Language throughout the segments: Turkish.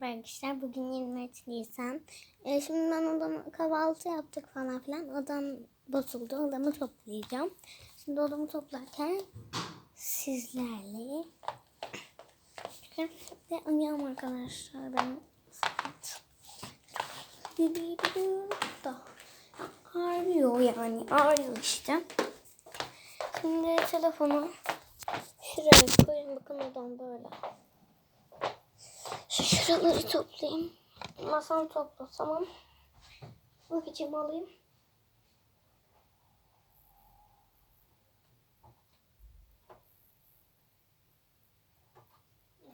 Arkadaşlar bugün 23 Nisan. Ee, şimdi ben odamı kahvaltı yaptık falan filan. Odam bozuldu. Odamı toplayacağım. Şimdi odamı toplarken sizlerle ve uyuyam arkadaşlar ben saat ağrıyor yani ağrıyor işte. Şimdi telefonu şuraya koyayım bakın odam böyle. Şu şuraları toplayayım. Masamı toplasam. Bakıcımı alayım.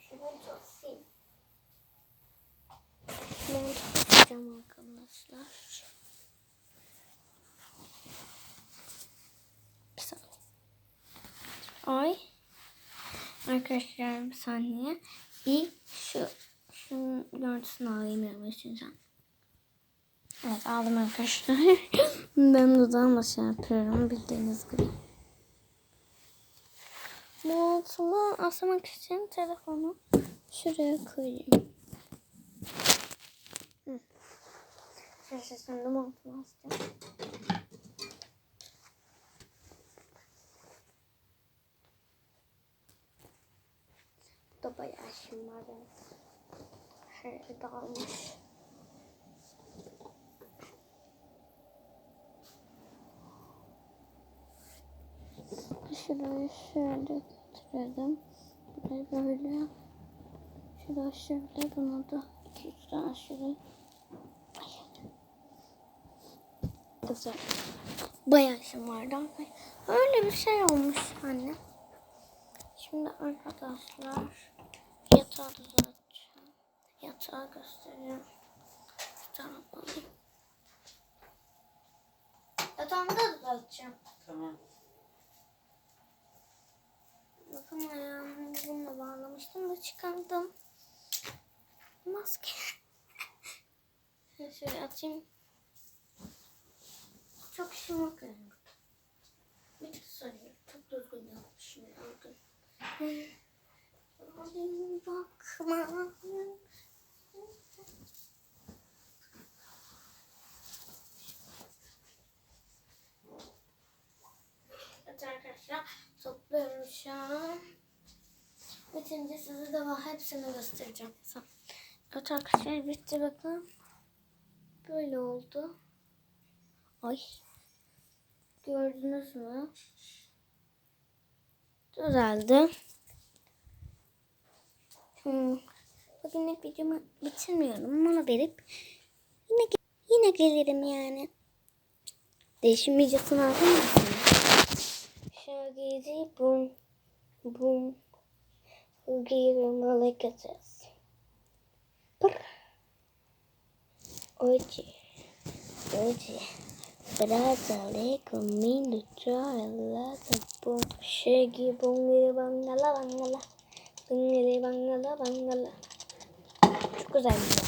Şuraları toplayayım. Toplayacağım arkadaşlar. Bir saniye. Ay. Arkadaşlar bir saniye. Bir şu görüntüsünü alayım yavaşlayacağım. Evet aldım arkadaşlar. ben dudağımla şey yapıyorum bildiğiniz gibi. Montumu asmak için telefonu şuraya koyayım. Hı. Şurası şimdi montumu asacağım. Bu da bayağı işim var benim. Şöyle dağılmış. Şurayı şöyle getirelim. Burayı böyle. Şurayı şöyle. Bunu da iki üç tane şuraya. Güzel. Bayağı işim vardı. Öyle bir şey olmuş anne. Şimdi arkadaşlar yatağı düzelteceğim. Yatağı göstereceğim. Tamam alayım. Yatağımı da düzelteceğim. Tamam. Bakın ayağımı bununla bağlamıştım da çıkardım. Maske. Şöyle atayım. Çok işim yok yani. Bir tık soruyorum. Çok düzgün yapmışım bakma. Evet arkadaşlar topluyorum şu an. Bitince size de var hepsini göstereceğim. Evet arkadaşlar bitti bakın. Böyle oldu. Ay. Gördünüz mü? Düzeldi. Hmm. Bugünlük videomu bitirmiyorum. Mola verip yine yine gelirim yani. Değişim videosunu aldın mı? Şagiri bum bum Giri gideceğiz. Pır. Oye. Oye. Brazale comindo çayla bum Şegi bungiri bangala bangala Bungiri bangala bangala Çok güzel